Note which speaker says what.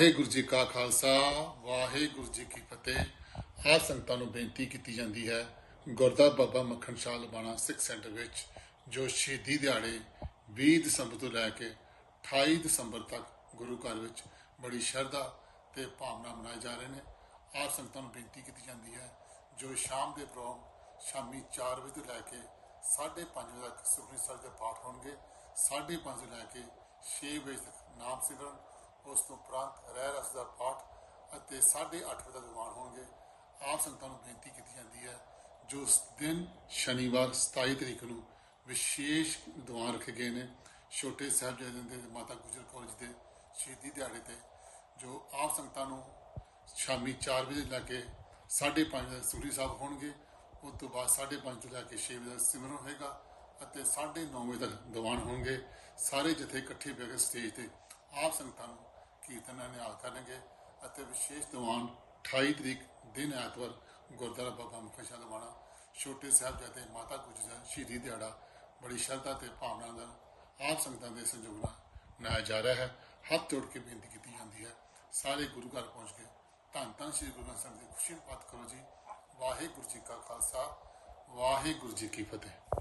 Speaker 1: ਵਾਹਿਗੁਰੂ ਜੀ ਕਾ ਖਾਲਸਾ, ਵਾਹਿਗੁਰੂ ਜੀ ਕੀ ਫਤਿਹ। ਆਪ ਸੰਗਤਾਂ ਨੂੰ ਬੇਨਤੀ ਕੀਤੀ ਜਾਂਦੀ ਹੈ ਗੁਰਦੁਆਰਾ ਬਾਬਾ ਮੱਖਣ ਸ਼ਾਹ ਲਬਾਣਾ ਸਿੱਖ ਸੈਂਟਰ ਵਿੱਚ, ਜੋ ਸ਼ਹੀਦੀ ਦਿਹਾੜੇ 20 ਦਸੰਬਰ ਤੋਂ ਲੈ ਕੇ 28 ਦਸੰਬਰ ਤੱਕ ਗੁਰੂ ਘਰ ਵਿੱਚ ਬੜੀ ਸ਼ਰਧਾ ਤੇ ਭਾਵਨਾ ਮਨਾਏ ਜਾ ਰਹੇ ਨੇ। ਆਪ ਸੰਗਤਾਂ ਨੂੰ ਬੇਨਤੀ ਕੀਤੀ ਜਾਂਦੀ ਹੈ, ਜੋ ਸ਼ਾਮ ਦੇ ਪ੍ਰੋਗਰਾਮ ਸ਼ਾਮੀ 4 ਵਜੇ ਤੋਂ ਲੈ ਕੇ 5:30 ਵਜੇ ਤੱਕ ਸੁਖਮਨੀ ਸਾਹਿਬ ਦੇ ਪਾਠ ਹੋਣਗੇ। 5:30 ਤੋਂ ਲੈ ਕੇ 6 ਵਜੇ ਤੱਕ ਨਾਮ ਸਿਮਰਨ ਉਸ ਤੋਂ ਉਪਰੰਤ ਰਹਿ ਰਸ ਦਾ ਪਾਠ ਅਤੇ 8:30 ਵਜੇ ਤੱਕ ਦੀਵਾਨ ਹੋਣਗੇ। ਆਪ ਸੰਗਤਾਂ ਨੂੰ ਬੇਨਤੀ ਕੀਤੀ ਜਾਂਦੀ ਹੈ, ਜੋ ਉਸ ਦਿਨ ਸ਼ਨੀਵਾਰ 27 ਤਰੀਕ ਨੂੰ ਵਿਸ਼ੇਸ਼ ਦੀਵਾਨ ਰੱਖੇ ਗਏ ਨੇ, ਛੋਟੇ ਸਾਹਿਬਜ਼ਾਦੇ ਦੇ ਮਾਤਾ ਗੁਜਰ ਕੌਰ ਜੀ ਦੇ ਸ਼ਹੀਦੀ ਦਿਹਾੜੇ ਤੇ, ਜੋ ਆਪ ਸੰਗਤਾਂ ਨੂੰ ਸ਼ਾਮੀ 4 ਵਜੇ ਲੈ ਕੇ 5:30 ਵਜੇ ਸੁਖਰੀ ਸਾਹਿਬ ਹੋਣਗੇ। ਉਸ ਤੋਂ ਬਾਅਦ 5:30 ਤੋਂ ਲੈ ਕੇ 6 ਵਜੇ ਤੱਕ ਸਿਮਰਨ ਹੋਏਗਾ ਅਤੇ 9:30 ਵਜੇ ਤੱਕ ਦੀਵਾਨ ਹੋਣਗੇ। ਸਾਰੇ ਜਥੇ ਇਕੱਠੇ ਬੈ ਕੇ ਸਟੇਜ ਤੇ ਆਪ ਸੰਗਤਾਂ ਨੂੰ ਕੀਰਤਨ ਨਿਹਾਲ ਕਰਨਗੇ ਅਤੇ ਵਿਸ਼ੇਸ਼ ਦੀਵਾਨ 28 ਤਰੀਕ ਦਿਨ ਐਤਵਾਰ ਗੁਰਦੁਆਰਾ ਬਾਬਾ ਮੁਖਾ ਸ਼ਾਹ ਲਵਾਣਾ ਛੋਟੇ ਸਾਹਿਬਜ਼ਾਦੇ ਮਾਤਾ ਗੁਜਰ ਸ਼ਹੀਦੀ ਦਿਹਾੜਾ, ਬੜੀ ਸ਼ਰਧਾ ਤੇ ਭਾਵਨਾ ਨਾਲ ਆਪ ਸੰਗਤਾਂ ਦੇ ਸੰਯੋਗ ਨਾਲ ਮਨਾਇਆ ਜਾ ਰਿਹਾ ਹੈ। ਹੱਥ ਜੋੜ ਕੇ ਬੇਨਤੀ ਕੀਤੀ ਜਾਂਦੀ ਹੈ। ਸਾਰੇ ਗੁਰੂ ਘਰ ਪਹੁੰਚ ਕੇ ਧੰਨ ਧੰਨ ਸ੍ਰੀ ਗੁਰੂ ਗ੍ਰੰਥ ਸਾਹਿਬ ਦੀ ਖੁਸ਼ੀ ਨੂੰ ਪ੍ਰਾਪਤ ਕਰੋ ਜੀ। ਵਾਹਿਗੁਰੂ ਜੀ ਕਾ ਖਾਲਸਾ, ਵਾਹਿਗੁਰੂ ਜੀ ਕੀ ਫਤਿਹ।